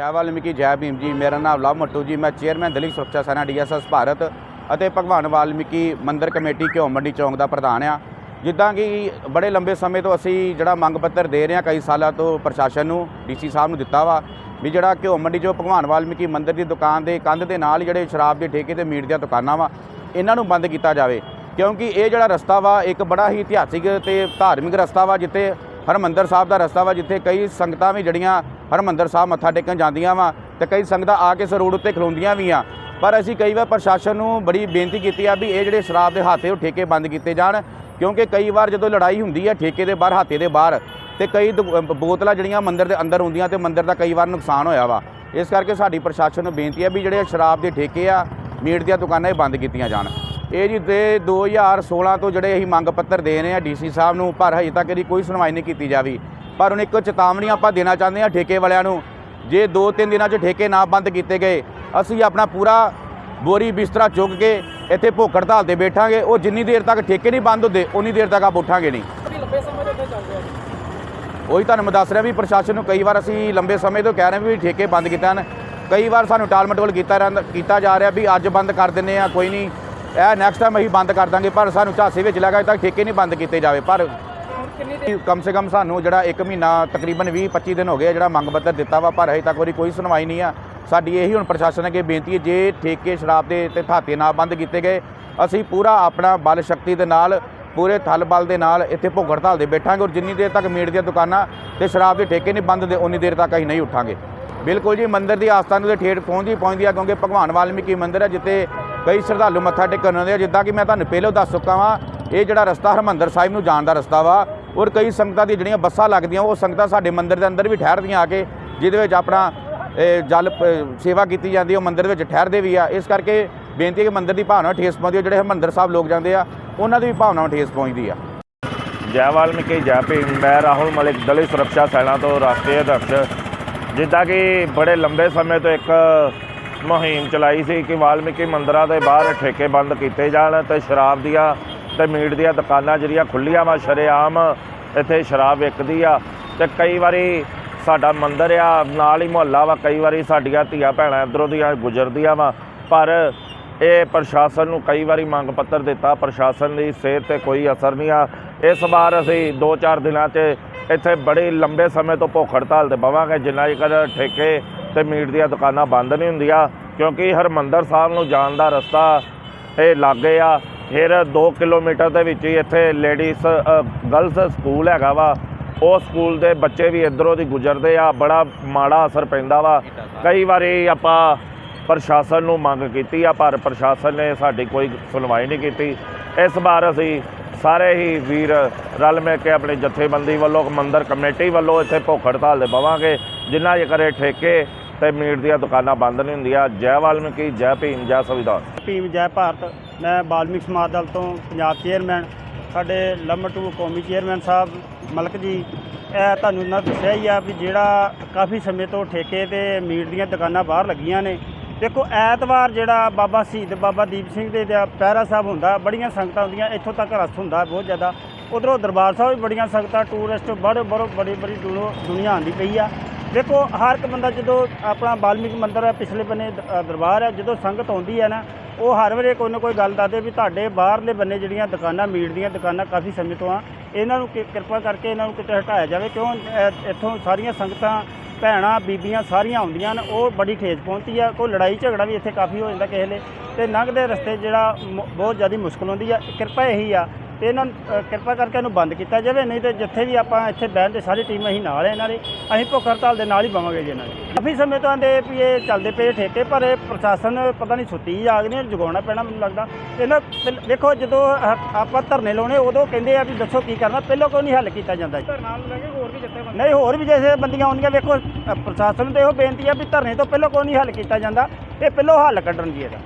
ਜੈ ਵਾਲਮੀਕੀ, ਜੈ ਭੀਮ ਜੀ, ਮੇਰਾ ਨਾਮ ਲਵ ਮੱਟੂ ਜੀ, ਮੈਂ ਚੇਅਰਮੈਨ ਦਲਿਤ ਸੁਰੱਖਿਆ ਸੈਨਾ ਡੀਐਸਐਸ ਭਾਰਤ ਅਤੇ ਭਗਵਾਨ ਵਾਲਮੀਕੀ ਮੰਦਿਰ ਕਮੇਟੀ ਘਿਓ ਮੰਡੀ ਚੌਂਕ ਦਾ ਪ੍ਰਧਾਨ ਆ ਜਿੱਦਾਂ ਕਿ ਬੜੇ ਲੰਬੇ ਸਮੇਂ ਤੋਂ ਅਸੀਂ ਜਿਹੜਾ ਮੰਗ ਪੱਤਰ ਦੇ ਰਹੇ ਹਾਂ, ਕਈ ਸਾਲਾਂ ਤੋਂ ਪ੍ਰਸ਼ਾਸਨ ਨੂੰ, ਡੀਸੀ ਸਾਹਿਬ ਨੂੰ ਦਿੱਤਾ ਵਾ ਵੀ ਜਿਹੜਾ ਘਿਓ ਮੰਡੀ ਜੋ ਭਗਵਾਨ ਵਾਲਮੀਕੀ ਮੰਦਿਰ ਦੀ ਦੁਕਾਨ ਦੇ ਕੰਧ ਦੇ ਨਾਲ ਜਿਹੜੇ ਸ਼ਰਾਬ ਦੇ ਠੇਕੇ ਤੇ ਮੀਟ ਦੀਆਂ ਦੁਕਾਨਾਂ ਵਾ, ਇਹਨਾਂ ਨੂੰ ਬੰਦ ਕੀਤਾ ਜਾਵੇ। ਕਿਉਂਕਿ ਇਹ ਜਿਹੜਾ ਰਸਤਾ ਵਾ, ਇੱਕ ਬੜਾ ਹੀ ਇਤਿਹਾਸਿਕ ਤੇ ਧਾਰਮਿਕ ਰਸਤਾ ਵਾ, ਜਿੱਥੇ ਹਰਮੰਦਰ ਸਾਹਿਬ ਦਾ ਰਸਤਾ ਵਾ, ਜਿੱਥੇ ਕਈ ਸੰਗਤਾਂ ਵੀ ਜਿਹੜੀਆਂ ਹਰਮੰਦਰ ਸਾਹਿਬ ਮੱਥਾ ਟੇਕਣ ਜਾਂਦੀਆਂ ਵਾ ਤੇ ਕਈ ਸੰਗਤਾਂ ਆ ਕੇ ਇਸ ਰੋਡ ਉੱਤੇ ਖਲੋਂਦੀਆਂ ਵੀ ਆ। ਪਰ ਅਸੀਂ ਕਈ ਵਾਰ ਪ੍ਰਸ਼ਾਸਨ ਨੂੰ ਬੜੀ ਬੇਨਤੀ ਕੀਤੀ ਆ ਵੀ ਇਹ ਜਿਹੜੇ ਸ਼ਰਾਬ ਦੇ ਹਾਤੇ ਉਹ ਠੇਕੇ ਬੰਦ ਕੀਤੇ ਜਾਣ, ਕਿਉਂਕਿ ਕਈ ਵਾਰ ਜਦੋਂ ਲੜਾਈ ਹੁੰਦੀ ਹੈ ਠੇਕੇ ਦੇ ਬਾਹਰ, ਹਾਤੇ ਦੇ ਬਾਹਰ, ਤੇ ਕਈ ਦੁ- ਬੋਤਲਾਂ ਜਿਹੜੀਆਂ ਮੰਦਿਰ ਦੇ ਅੰਦਰ ਹੁੰਦੀਆਂ ਤੇ ਮੰਦਿਰ ਦਾ ਕਈ ਵਾਰ ਨੁਕਸਾਨ ਹੋਇਆ ਵਾ। ਇਸ ਕਰਕੇ ਸਾਡੀ ਪ੍ਰਸ਼ਾਸਨ ਨੂੰ ਬੇਨਤੀ ਹੈ ਵੀ ਜਿਹੜੇ ਸ਼ਰਾਬ ਦੇ ਠੇਕੇ ਆ, ਮੀਟ ਦੀਆਂ ਦੁਕਾਨਾਂ ਇਹ ਬੰਦ ਕੀਤੀਆਂ ਜਾਣ। ਇਹ ਜੀ ਦੇ 2016 ਤੋਂ ਜਿਹੜੇ ਅਸੀਂ ਮੰਗ ਪੱਤਰ ਦੇ ਰਹੇ ਆ ਡੀਸੀ ਸਾਹਿਬ ਨੂੰ, ਪਰ ਹਜੇ ਤੱਕ ਇਹਦੀ ਕੋਈ ਸੁਣਵਾਈ ਨਹੀਂ ਕੀਤੀ ਜਾਵੀ। ਪਰ ਹੁਣ ਇੱਕ ਚੇਤਾਵਨੀ ਆਪਾਂ ਦੇਣਾ ਚਾਹੁੰਦੇ ਆ ਠੇਕੇ ਵਾਲਿਆਂ ਨੂੰ। ਜੇ 2-3 ਦਿਨਾਂ 'ਚ ਠੇਕੇ ਨਾ ਬੰਦ ਕੀਤੇ ਗਏ ਅਸੀਂ ਆਪਣਾ ਪੂਰਾ ਬੋਰੀ ਬਿਸਤਰਾ ਚੁੱਕ ਕੇ ਇੱਥੇ ਭੁੱਖ ਹੜਤਾਲ ਤੇ ਬੈਠਾਂਗੇ। ਉਹ ਜਿੰਨੀ ਦੇਰ ਤੱਕ ਠੇਕੇ ਨਹੀਂ ਬੰਦ ਹੁੰਦੇ ਉਨੀ ਦੇਰ ਤੱਕ ਆਪ ਉੱਠਾਂਗੇ ਨਹੀਂ। ਉਹੀ ਤੁਹਾਨੂੰ ਮੈਂ ਦੱਸ ਰਿਹਾ ਵੀ ਪ੍ਰਸ਼ਾਸਨ ਨੂੰ ਕਈ ਵਾਰ ਅਸੀਂ ਲੰਬੇ ਸਮੇਂ ਤੋਂ ਕਹਿ ਰਹੇ ਵੀ ਠੇਕੇ ਬੰਦ ਕੀਤੇ ਹਨ। ਕਈ ਵਾਰ ਸਾਨੂੰ ਟਾਲ ਮਟੋਲ ਕੀਤਾ ਰਹਿੰਦਾ ਕੀਤਾ ਜਾ ਰਿਹਾ ਵੀ ਅੱਜ ਬੰਦ ਕਰ ਦਿੰਨੇ ਆ ਕੋਈ ਨਹੀਂ। ਇਹ ਨੈਕਸਟ ਟਾਈਮ ਅਸੀਂ ਬੰਦ ਕਰ ਦਾਂਗੇ ਪਰ ਸਾਨੂੰ ਝਾਂਸੇ ਵਿੱਚ ਲੱਗਾ ਤੱਕ ਠੇਕੇ ਨਹੀਂ ਬੰਦ ਕੀਤੇ ਜਾਵੇ। ਪਰ ਕਿੰਨੀ ਦੇਰ ਕਮ ਸੇ ਕਮ ਸਾਨੂੰ ਜਿਹੜਾ 1 ਮਹੀਨਾ, ਤਕਰੀਬਨ 20 25 ਦਿਨ ਹੋ ਗਏ ਆ ਜਿਹੜਾ ਮੰਗ ਪੱਤਰ ਦਿੱਤਾ ਵਾ, ਪਰ ਹਜੇ ਤੱਕ ਉਹਦੀ ਕੋਈ ਸੁਣਵਾਈ ਨਹੀਂ ਆ। ਸਾਡੀ ਇਹੀ ਹੁਣ ਪ੍ਰਸ਼ਾਸਨ ਅੱਗੇ ਬੇਨਤੀ ਹੈ, ਜੇ ਠੇਕੇ ਸ਼ਰਾਬ ਦੇ ਤੇ ਥਾਤੇ ਨਾ ਬੰਦ ਕੀਤੇ ਗਏ, ਅਸੀਂ ਪੂਰਾ ਆਪਣਾ ਬਲ ਸ਼ਕਤੀ ਦੇ ਨਾਲ, ਪੂਰੇ ਥਲ ਬਲ ਦੇ ਨਾਲ ਇੱਥੇ ਭੁੱਖ ਹੜਤਾਲ ਦੇ ਬੈਠਾਂਗੇ ਔਰ ਜਿੰਨੀ ਦੇਰ ਤੱਕ ਮੀਟ ਦੀਆਂ ਦੁਕਾਨਾਂ ਤੇ ਸ਼ਰਾਬ ਦੇ ਠੇਕੇ ਨਹੀਂ ਬੰਦ ਦੇ ਉਨੀ ਦੇਰ ਤੱਕ ਅਸੀਂ ਨਹੀਂ ਉੱਠਾਂਗੇ। ਬਿਲਕੁਲ ਜੀ, ਮੰਦਿਰ ਦੀ ਆਸਥਾ ਨੂੰ ਤੇ ਠੇਠ ਪਹੁੰਚਦੀ ਪਹੁੰਚਦੀ ਆ, ਕਿਉਂਕਿ ਭਗਵਾਨ ਵਾਲਮੀਕੀ ਮੰਦਿਰ ਹੈ ਜਿੱਥੇ ਕਈ ਸ਼ਰਧਾਲੂ ਮੱਥਾ ਟੇਕਣ ਆਉਂਦੇ ਆ। ਜਿੱਦਾਂ ਕਿ ਮੈਂ ਤੁਹਾਨੂੰ ਪਹਿਲਾਂ ਦੱਸ ਚੁੱਕਾ ਵਾਂ, ਇਹ ਜਿਹੜਾ ਰਸਤਾ ਹਰਮੰਦਰ ਸਾਹਿਬ ਨੂੰ ਜਾਣ ਦਾ ਰਸਤਾ ਵਾ ਔਰ ਕਈ ਸੰਗਤਾਂ ਦੀ ਜਿਹੜੀਆਂ ਬੱਸਾਂ ਲੱਗਦੀਆਂ, ਉਹ ਸੰਗਤਾਂ ਸਾਡੇ ਮੰਦਿਰ ਦੇ ਅੰਦਰ ਵੀ ਠਹਿਰਦੀਆਂ ਆ ਕੇ, ਜਿਹਦੇ ਵਿੱਚ ਆਪਣਾ, ਇਹ ਜਲ ਪ- ਸੇਵਾ ਕੀਤੀ ਜਾਂਦੀ ਉਹ ਮੰਦਿਰ ਵਿੱਚ ਠਹਿਰਦੇ ਵੀ ਆ। ਇਸ ਕਰਕੇ ਬੇਨਤੀ ਹੈ ਕਿ ਮੰਦਿਰ ਦੀ ਭਾਵਨਾ ਠੇਸ ਪਹੁੰਚਦੀ ਹੈ ਜਿਹੜੇ ਹਰਮੰਦਰ ਸਾਹਿਬ ਲੋਕ ਜਾਂਦੇ ਆ, ਉਹਨਾਂ ਦੀ ਵੀ ਭਾਵਨਾ ਠੇਸ ਪਹੁੰਚਦੀ ਆ। ਜੈ ਵਾਲਮੀਕੀ, ਜੈ ਭੀਮ। ਮੈਂ ਰਾਹੁਲ ਮਲਿਕ, ਦਲਿਤ ਸੁਰੱਖਿਆ ਸੈਨਾ ਤੋਂ ਰਾਸ਼ਟਰੀ ਅਧਿਕਸ਼। ਜਿੱਦਾਂ ਕਿ ਬੜੇ ਲੰਬੇ ਸਮੇਂ ਤੋਂ ਇੱਕ ਮੁਹਿੰਮ ਚਲਾਈ ਸੀ ਕਿ ਵਾਲਮੀਕੀ ਮੰਦਰਾਂ ਦੇ ਬਾਹਰ ਠੇਕੇ ਬੰਦ ਕੀਤੇ ਜਾਣ ਤੇ ਸ਼ਰਾਬ ਦੀਆਂ ਤੇ ਮੀਟ ਦੀਆਂ ਦੁਕਾਨਾਂ ਜਿਹੜੀਆਂ ਖੁੱਲੀਆਂ ਵਾ, ਸ਼ਰੇਆਮ ਇੱਥੇ ਸ਼ਰਾਬ ਵਿਕਦੀ ਆ ਤੇ ਕਈ ਵਾਰੀ ਸਾਡਾ ਮੰਦਿਰ ਆ, ਨਾਲ ਹੀ ਮੁਹੱਲਾ ਵਾ, ਕਈ ਵਾਰੀ ਸਾਡੀਆਂ ਧੀਆਂ ਭੈਣਾਂ ਇੱਧਰੋਂ ਦੀਆਂ ਗੁਜ਼ਰਦੀਆਂ ਵਾ। ਪਰ ਇਹ ਪ੍ਰਸ਼ਾਸਨ ਨੂੰ ਕਈ ਵਾਰੀ ਮੰਗ ਪੱਤਰ ਦਿੱਤਾ, ਪ੍ਰਸ਼ਾਸਨ ਦੀ ਸਿਹਤ ਤੇ ਕੋਈ ਅਸਰ ਨਹੀਂ ਆ। ਇਸ ਵਾਰ ਅਸੀਂ 2-4 ਦਿਨਾਂ 'ਚ ਇੱਥੇ ਬੜੇ ਲੰਬੇ ਸਮੇਂ ਤੋਂ ਭੁੱਖ ਹੜਤਾਲ ਤੇ ਬਵਾਂਗੇ। ਜਿੰਨਾ ਚਿਰ ਠੇਕੇ ਤੇ ਮੀਟ ਦੀਆਂ ਦੁਕਾਨਾਂ ਬੰਦ ਨਹੀਂ ਹੁੰਦੀਆਂ, ਕਿਉਂਕਿ ਹਰਮੰਦਰ ਸਾਹਿਬ ਨੂੰ ਜਾਣ ਦਾ ਰਸਤਾ ਇਹ ਲਾਗੇ ਆ। ਫਿਰ 2 ਕਿਲੋਮੀਟਰ ਦੇ ਵਿੱਚ ਹੀ ਇੱਥੇ ਲੇਡੀਜ਼ ਗਰਲਸ ਸਕੂਲ ਹੈਗਾ ਵਾ। ਉਹ ਸਕੂਲ ਦੇ ਬੱਚੇ ਵੀ ਇਧਰੋਂ ਦੀ ਗੁਜ਼ਰਦੇ ਆ। ਬੜਾ ਮਾੜਾ ਅਸਰ ਪੈਂਦਾ ਵਾ। ਕਈ ਵਾਰੀ ਆਪਾਂ ਪ੍ਰਸ਼ਾਸਨ ਨੂੰ ਮੰਗ ਕੀਤੀ ਆ ਪਰ ਪ੍ਰਸ਼ਾਸਨ ਨੇ ਸਾਡੀ ਕੋਈ ਸੁਣਵਾਈ ਨਹੀਂ ਕੀਤੀ। ਇਸ ਵਾਰ ਅਸੀਂ ਸਾਰੇ ਹੀ ਵੀਰ ਰਲ ਮਿਲ ਕੇ ਆਪਣੀ ਜਥੇਬੰਦੀ ਵੱਲੋਂ ਮੰਦਰ ਕਮੇਟੀ ਵੱਲੋਂ ਇੱਥੇ ਭੁੱਖ ਹੜਤਾਲ ਦੇ ਬਵਾਂਗੇ ਜਿੰਨਾ ਚਿਰ ਇਹ ਠੇਕੇ ਤੇ ਮੀਟ ਦੀਆਂ ਦੁਕਾਨਾਂ ਬੰਦ ਨਹੀਂ ਹੁੰਦੀਆਂ ਜੈ ਵਾਲਮੀਕੀ ਜੈ ਭੀਮ ਜੈ ਸੰਵਿਧਾਨ। ਟੀਮ ਜੈ ਭਾਰਤ। ਮੈਂ ਬਾਲਮਿਕ ਸਮਾਜ ਦਲ ਤੋਂ ਪੰਜਾਬ ਚੇਅਰਮੈਨ, ਸਾਡੇ ਲੰਮਟੂ ਕੌਮੀ ਚੇਅਰਮੈਨ ਸਾਹਿਬ ਮਲਕ ਜੀ, ਇਹ ਤੁਹਾਨੂੰ ਨਾ ਦੱਸਿਆ ਹੀ ਆ ਵੀ ਜਿਹੜਾ ਕਾਫੀ ਸਮੇਂ ਤੋਂ ਠੇਕੇ ਤੇ ਮੀਟ ਦੀਆਂ ਦੁਕਾਨਾਂ ਬਾਹਰ ਲੱਗੀਆਂ ਨੇ। ਦੇਖੋ, ਐਤਵਾਰ ਜਿਹੜਾ ਬਾਬਾ ਸ਼ਹੀਦ ਬਾਬਾ ਦੀਪ ਸਿੰਘ ਦੇ ਦਾ ਪਹਿਰਾ ਸਾਹਿਬ ਹੁੰਦਾ, ਬੜੀਆਂ ਸੰਗਤਾਂ ਹੁੰਦੀਆਂ, ਇੱਥੋਂ ਤੱਕ ਰਸ ਹੁੰਦਾ ਬਹੁਤ ਜ਼ਿਆਦਾ। ਉਧਰੋਂ ਦਰਬਾਰ ਸਾਹਿਬ ਵੀ ਬੜੀਆਂ ਸੰਗਤਾਂ, ਟੂਰਿਸਟ ਬੜੇ ਬੜੇ ਬੜੀ ਬੜੀ ਦੂਰੋਂ ਦੁਨੀਆ ਆਉਂਦੀ ਪਈ ਆ। ਦੇਖੋ ਹਰ ਇੱਕ ਬੰਦਾ ਜਦੋਂ ਆਪਣਾ ਬਾਲਮੀਕ ਮੰਦਿਰ ਹੈ ਪਿਛਲੇ ਬੰਨੇ ਦ- ਦਰਬਾਰ ਹੈ ਜਦੋਂ ਸੰਗਤ ਆਉਂਦੀ ਹੈ ਨਾ ਉਹ ਹਰ ਵੇਲੇ ਕੋਈ ਨਾ ਕੋਈ ਗੱਲ ਦੱਸਦੇ ਵੀ ਤੁਹਾਡੇ ਬਾਹਰਲੇ ਬੰਨੇ ਜਿਹੜੀਆਂ ਦੁਕਾਨਾਂ ਮੀਟ ਦੀਆਂ ਦੁਕਾਨਾਂ ਕਾਫੀ ਸਮੇਂ ਤੋਂ ਆ ਇਹਨਾਂ ਨੂੰ ਕਿ- ਕਿਰਪਾ ਕਰਕੇ ਇਹਨਾਂ ਨੂੰ ਕਿਤੇ ਹਟਾਇਆ ਜਾਵੇ ਕਿਉਂ ਅ, ਇੱਥੋਂ ਸਾਰੀਆਂ ਸੰਗਤਾਂ ਭੈਣਾਂ ਬੀਬੀਆਂ ਸਾਰੀਆਂ ਆਉਂਦੀਆਂ ਨੇ ਉਹ ਬੜੀ ਠੇਸ ਪਹੁੰਚਦੀ ਆ ਕੋਈ ਲੜਾਈ ਝਗੜਾ ਵੀ ਇੱਥੇ ਕਾਫੀ ਹੋ ਜਾਂਦਾ ਕਿਸੇ ਵੇਲੇ ਤੇ ਲੰਘਦੇ ਰਸਤੇ ਜਿਹੜਾ ਮ- ਬਹੁਤ ਜ਼ਿਆਦਾ ਮੁਸ਼ਕਲ ਹੁੰਦੀ ਆ ਕਿਰਪਾ ਇਹੀ ਆ ਤੇ ਇਹਨਾਂ ਨੂੰ ਅ, ਕਿਰਪਾ ਕਰਕੇ ਇਹਨੂੰ ਬੰਦ ਕੀਤਾ ਜਾਵੇ ਨਹੀਂ ਤੇ ਜਿੱਥੇ ਵੀ ਆਪਾਂ ਇੱਥੇ ਬਹਿਣ ਦੇ ਸਾਰੀ ਟੀਮ ਅਸੀਂ ਨਾਲ ਹੈ ਇਹਨਾਂ ਦੇ। ਅਸੀਂ ਭੁੱਖ ਹੜਤਾਲ ਦੇ ਨਾਲ ਹੀ ਬਵਾਂਗੇ ਜੀ ਇਹਨਾਂ ਦੇ। ਕਾਫੀ ਸਮੇਂ ਤੋਂ ਆਂਦੇ ਵੀ ਇਹ ਚੱਲਦੇ ਪਏ ਠੇਕੇ ਪਰ ਇਹ ਪ੍ਰਸ਼ਾਸਨ ਪਤਾ ਨਹੀਂ ਸੁੱਤੀ ਜਾਗ ਨਹੀਂ ਜਗਾਉਣਾ ਪੈਣਾ ਮੈਨੂੰ ਲੱਗਦਾ। ਇਹਨਾਂ ਪਹਿਲ- ਵੇਖੋ ਜਦੋਂ ਹ- ਆਪਾਂ ਧਰਨੇ ਲਾਉਣੇ ਉਦੋਂ ਕਹਿੰਦੇ ਆ ਵੀ ਦੱਸੋ ਕੀ ਕਰਨਾ ਪਹਿਲਾਂ ਕੋਈ ਨਹੀਂ ਹੱਲ ਕੀਤਾ ਜਾਂਦਾ ਜੀ। ਧਰਨਾ ਨੂੰ ਲੈ ਕੇ ਹੋਰ ਵੀ ਜੱਥੇ ਨਹੀਂ ਹੋਰ ਵੀ ਜੈਸੇ ਬੰਦੀਆਂ ਆਉਂਦੀਆਂ ਵੇਖੋ ਅ, ਪ੍ਰਸ਼ਾਸਨ ਨੂੰ ਤੇ ਇਹੋ ਬੇਨਤੀ ਆ ਵੀ ਧਰਨੇ ਤੋਂ ਪਹਿਲਾਂ ਕੋਈ ਨਹੀਂ ਹੱਲ ਕੀਤਾ ਜਾਂਦਾ ਇਹ ਪਹਿਲਾਂ ਹੱਲ ਕੱਢਣ ਜੀ ਇਹਦਾ।